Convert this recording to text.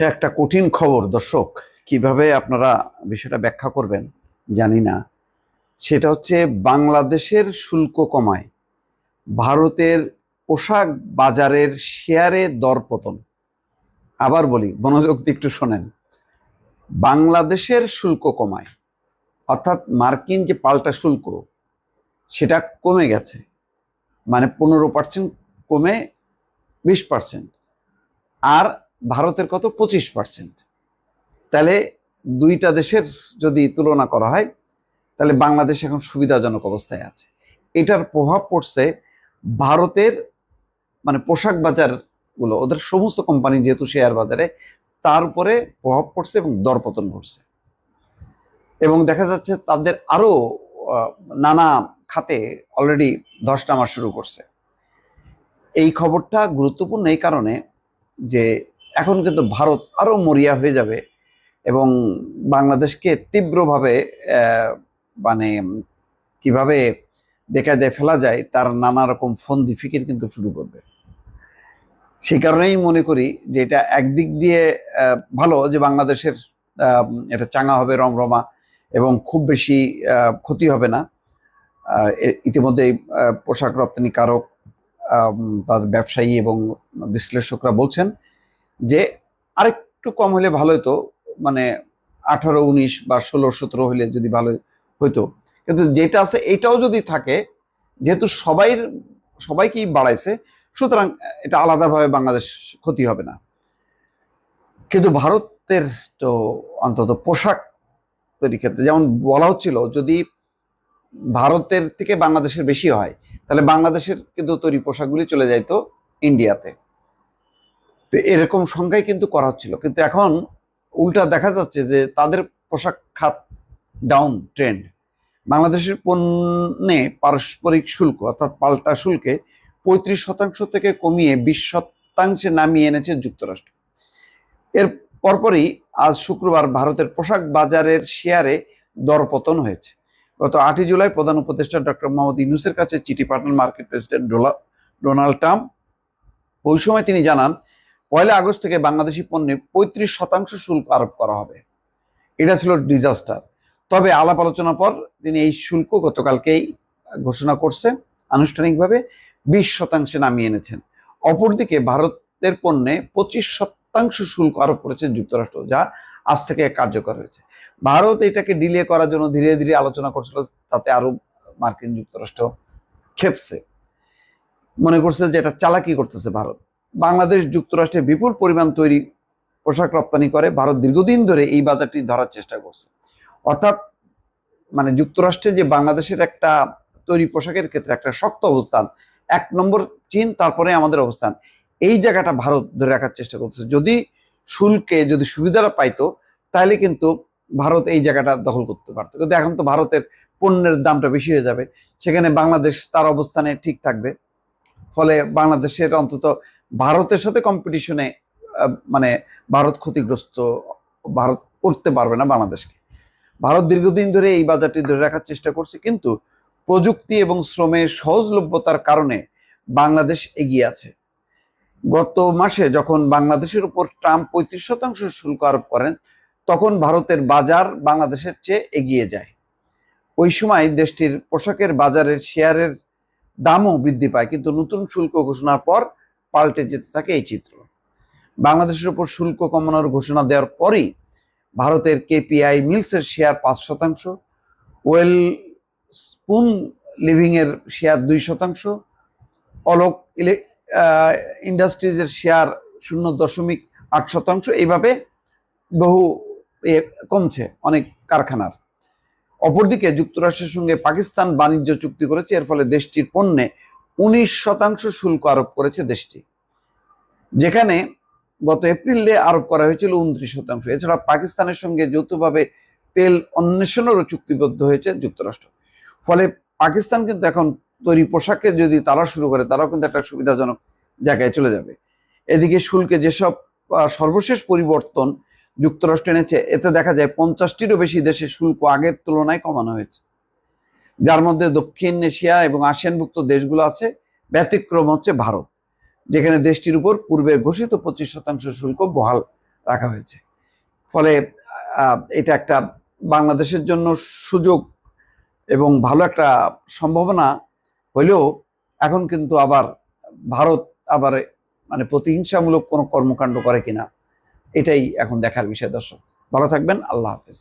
একটা কঠিন খবর, দর্শক, কীভাবে আপনারা বিষয়টা ব্যাখ্যা করবেন জানি না। সেটা হচ্ছে বাংলাদেশের শুল্ক কমায়, ভারতের পোশাক বাজারের শেয়ারে দরপতন আবার বলি, মনোযোগ একটু শোনেন। বাংলাদেশের শুল্ক কমায়, অর্থাৎ মার্কিন যে পাল্টা শুল্ক, সেটা কমে গেছে। মানে পনেরো পার্সেন্ট কমে বিশ পার্সেন্ট আর ভারতের কত? পঁচিশ পার্সেন্ট তাহলে দুইটা দেশের যদি তুলনা করা হয়, তাহলে বাংলাদেশ এখন সুবিধাজনক অবস্থায় আছে। এটার প্রভাব পড়ছে ভারতের মানে পোশাক বাজারগুলো, ওদের সমস্ত কোম্পানি যেহেতু শেয়ার বাজারে, তার উপরে প্রভাব পড়ছে এবং দরপতন ঘটছে। এবং দেখা যাচ্ছে তাদের আরও নানা খাতে অলরেডি ধস নামা শুরু করছে। এই খবরটা গুরুত্বপূর্ণ এই কারণে যে এখন কিন্তু ভারত আরও মরিয়া হয়ে যাবে এবং বাংলাদেশকে তীব্রভাবে মানে কীভাবে বেকায়দায় ফেলা যায় তার নানা রকম ফন্দি ফিকির কিন্তু শুরু করবে। সেই কারণেই মনে করি যে এটা একদিক দিয়ে ভালো যে বাংলাদেশের এটা চাঙা হবে রমরমা এবং খুব বেশি ক্ষতি হবে না। ইতিমধ্যেই পোশাক রপ্তানিকারক আম, তাদের ব্যবসায়ী এবং বিশ্লেষকরা বলছেন যে আরেকটু কম হলে ভালো হতো মানে আঠারো, উনিশ বা ষোলো, সতেরো হলে যদি ভালো হইতো। কিন্তু যেটা আছে এটাও যদি থাকে, যেহেতু সবাই সবাইকেই বাড়াইছে, সুতরাং এটা আলাদাভাবে বাংলাদেশ ক্ষতি হবে না। কিন্তু ভারতের তো অন্তত পোশাক তৈরির ক্ষেত্রে, যেমন বলা হচ্ছিল, যদি ভারতের থেকে বাংলাদেশের বেশি হয়, তাহলে বাংলাদেশের কিন্তু তৈরি পোশাকগুলি চলে যাইতো ইন্ডিয়াতে। তো এরকম সংখ্যাই কিন্তু করা হচ্ছিল। কিন্তু এখন উল্টা দেখা যাচ্ছে যে তাদের পোশাক খাত ডাউন ট্রেন্ড বাংলাদেশের পণ্যে পারস্পরিক শুল্ক, অর্থাৎ পাল্টা শুল্কে পঁয়ত্রিশ শতাংশ থেকে কমিয়ে বিশ শতাংশে নামিয়ে এনেছে যুক্তরাষ্ট্র। এর পরপরই আজ শুক্রবার ভারতের পোশাক বাজারের শেয়ারে দরপতন হয়েছে। গত আটই জুলাই প্রধান উপদেষ্টা ডক্টর মোহাম্মদ ইউনুসের কাছে চিঠি পাঠান মার্কেট প্রেসিডেন্ট ডোনাল্ড ট্রাম্প। ওই সময় তিনি জানান পয়লা আগস্ট থেকে বাংলাদেশি পণ্যে পঁয়ত্রিশ শতাংশ শুল্ক আরোপ করা হবে। এটা ছিল ডিজাস্টার তবে আলাপ আলোচনার পর তিনি এই শুল্ক গতকালকেই ঘোষণা করছে। আনুষ্ঠানিকভাবে বিশ শতাংশে নামিয়ে এনেছেন। অপরদিকে ভারতের পণ্যে পঁচিশ শতাংশ শুল্ক আরোপ করেছে যুক্তরাষ্ট্র, যা আজ থেকে কার্যকর হয়েছে। ভারত এটাকে ডিলে করার জন্য ধীরে ধীরে আলোচনা করছিল, তাতে আরও মার্কিন যুক্তরাষ্ট্র খেপছে মনে করছে যে এটা চালাকি করতেছে ভারত। বাংলাদেশ যুক্তরাষ্ট্রে বিপুল পরিমাণ তৈরি পোশাক রপ্তানি করে, ভারত দীর্ঘদিন ধরে এই বাজারটি ধরার চেষ্টা করছে। অর্থাৎ মানে যুক্তরাষ্ট্রে যে বাংলাদেশের একটা তৈরি পোশাকের ক্ষেত্রে একটা শক্ত অবস্থান, এক নম্বর চীন, তারপরে আমাদের অবস্থান, এই জায়গাটা ভারত ধরে রাখার চেষ্টা করছে। যদি শুল্কে যদি সুবিধাটা পাইতো, তাহলে কিন্তু ভারত এই জায়গাটা দখল করতে পারতো। কিন্তু এখন তো ভারতের পণ্যের দামটা বেশি হয়ে যাবে, সেখানে বাংলাদেশ তার অবস্থানে ঠিক থাকবে। ফলে বাংলাদেশের অন্তত ভারতের সাথে কম্পিটিশনে মানে ভারত ক্ষতিগ্রস্ত, ভারত করতে পারবে না বাংলাদেশকে। ভারত দীর্ঘদিন ধরে এই বাজারটি ধরে রাখার চেষ্টা করছে, কিন্তু প্রযুক্তি এবং শ্রমের সহজলভ্যতার কারণে বাংলাদেশ এগিয়ে আছে। গত মাসে যখন বাংলাদেশের উপর ট্রাম্প পঁয়ত্রিশ শতাংশ শুল্ক আরোপ করেন, তখন ভারতের বাজার বাংলাদেশের চেয়ে এগিয়ে যায়। ওই সময় দেশটির পোশাকের বাজারের শেয়ারের দামও বৃদ্ধি পায়, কিন্তু নতুন শুল্ক ঘোষণার পর পাল্টে যেতে থাকে এই চিত্র। বাংলাদেশের উপর শুল্ক কমানোর ঘোষণা দেওয়ার পরই ভারতের কেপিআই মিলসের শেয়ার পাঁচ শতাংশ, ওয়েল স্পুন লিভিং এর শেয়ার দুই শতাংশ, অলোক ইন্ডাস্ট্রিজের শেয়ার শূন্য দশমিক আট শতাংশ, এইভাবে বহু এ কমছে অনেক কারখানার। অপরদিকে যুক্তরাষ্ট্রের সঙ্গে পাকিস্তান বাণিজ্য চুক্তি করেছে, এর ফলে দেশটির পণ্যে উনিশ শতাংশ শুল্ক আরোপ করেছে দেশটি। যেখানে গত এপ্রিলে আরোপ করা হয়েছিল উনত্রিশ শতাংশ। এছাড়া পাকিস্তানের সঙ্গে যৌথভাবে তেল অন্বেষণেরও চুক্তিবদ্ধ হয়েছে যুক্তরাষ্ট্র। ফলে পাকিস্তান কিন্তু এখন তৈরি পোশাকে যদি তারা শুরু করে, তারাও কিন্তু একটা সুবিধাজনক জায়গায় চলে যাবে। এদিকে শুল্কে যেসব সর্বশেষ পরিবর্তন যুক্তরাষ্ট্র এনেছে, এতে দেখা যায় পঞ্চাশটিরও বেশি দেশে শুল্ক আগের তুলনায় কমানো হয়েছে। যার মধ্যে দক্ষিণ এশিয়া এবং আসিয়ানভুক্ত দেশগুলো আছে, ব্যতিক্রম হচ্ছে ভারত, যেখানে দেশটির উপর পূর্বে ঘোষিত পঁচিশ শতাংশ শুল্ক বহাল রাখা হয়েছে। ফলে এটা একটা বাংলাদেশের জন্য সুযোগ এবং ভালো একটা সম্ভাবনা হলেও এখন কিন্তু আবার ভারত আবার মানে প্রতিহিংসামূলক কোনো কর্মকাণ্ড করে কিনা, এটাই এখন দেখার বিষয় দর্শক। ভালো থাকবেন, আল্লাহ হাফেজ।